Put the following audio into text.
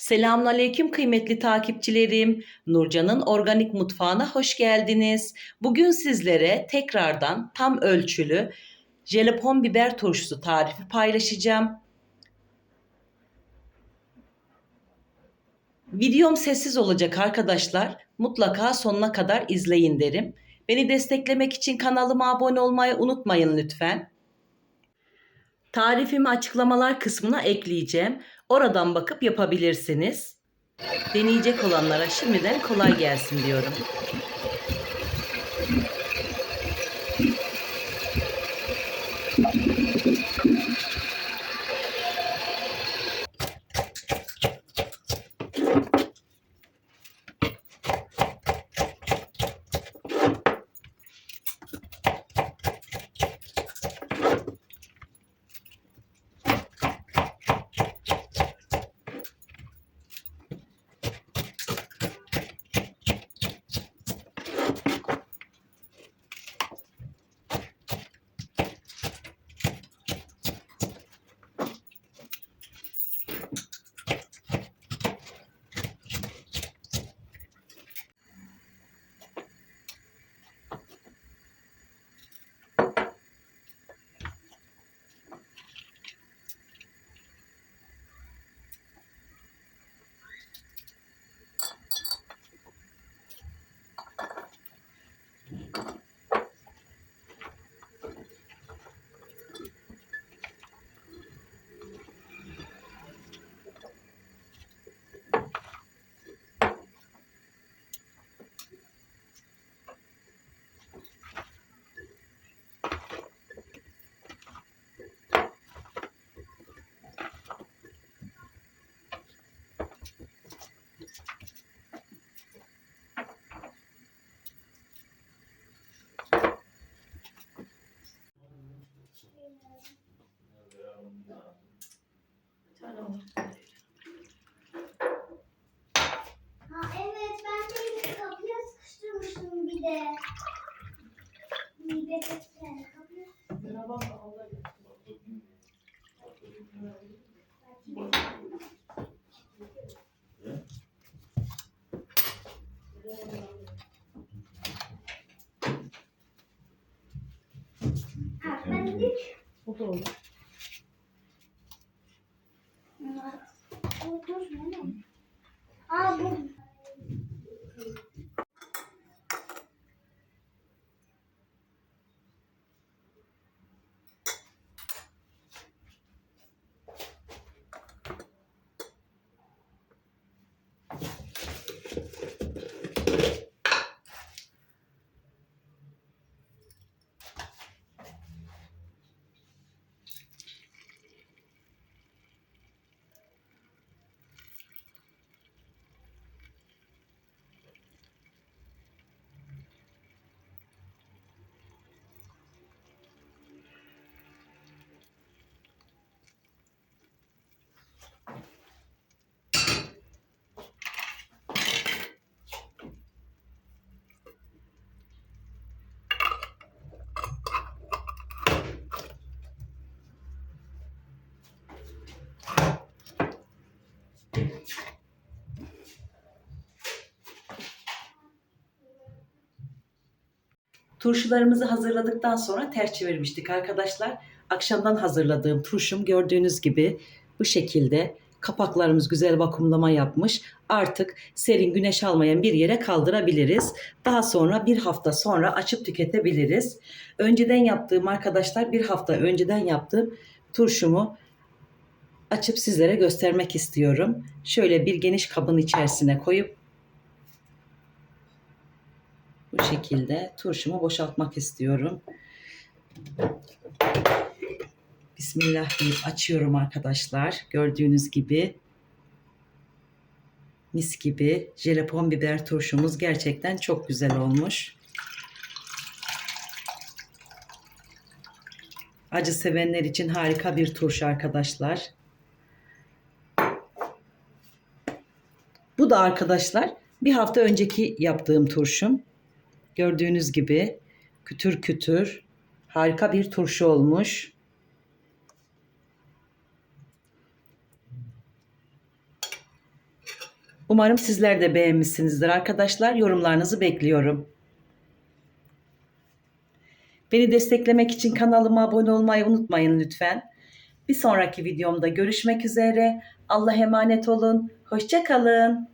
Selamünaleyküm kıymetli takipçilerim. Nurcan'ın organik mutfağına hoş geldiniz. Bugün sizlere tekrardan tam ölçülü jelapon biber turşusu tarifi paylaşacağım. Videom sessiz olacak arkadaşlar. Mutlaka sonuna kadar izleyin derim. Beni desteklemek için kanalıma abone olmayı unutmayın lütfen. Tarifimi açıklamalar kısmına ekleyeceğim. Oradan bakıp yapabilirsiniz. Deneyecek olanlara şimdiden kolay gelsin diyorum. Ha evet ben de kapıya sıkıştırmıştım bir de. Bir de yani kapıya Ha, ben de O da olur. Bu dur ne? Aa bu. Turşularımızı hazırladıktan sonra ters çevirmiştik arkadaşlar. Akşamdan hazırladığım turşum gördüğünüz gibi bu şekilde kapaklarımız güzel vakumlama yapmış. Artık serin güneş almayan bir yere kaldırabiliriz. Daha sonra bir hafta sonra açıp tüketebiliriz. Önceden yaptığım arkadaşlar bir hafta önceden yaptığım turşumu açıp sizlere göstermek istiyorum. Şöyle bir geniş kabın içerisine koyup şekilde turşumu boşaltmak istiyorum. Bismillah deyip açıyorum arkadaşlar. Gördüğünüz gibi mis gibi jelapon biber turşumuz gerçekten çok güzel olmuş. Acı sevenler için harika bir turşu arkadaşlar. Bu da arkadaşlar bir hafta önceki yaptığım turşum. Gördüğünüz gibi kütür kütür harika bir turşu olmuş. Umarım sizler de beğenmişsinizdir arkadaşlar. Yorumlarınızı bekliyorum. Beni desteklemek için kanalıma abone olmayı unutmayın lütfen. Bir sonraki videomda görüşmek üzere. Allah emanet olun. Hoşça kalın.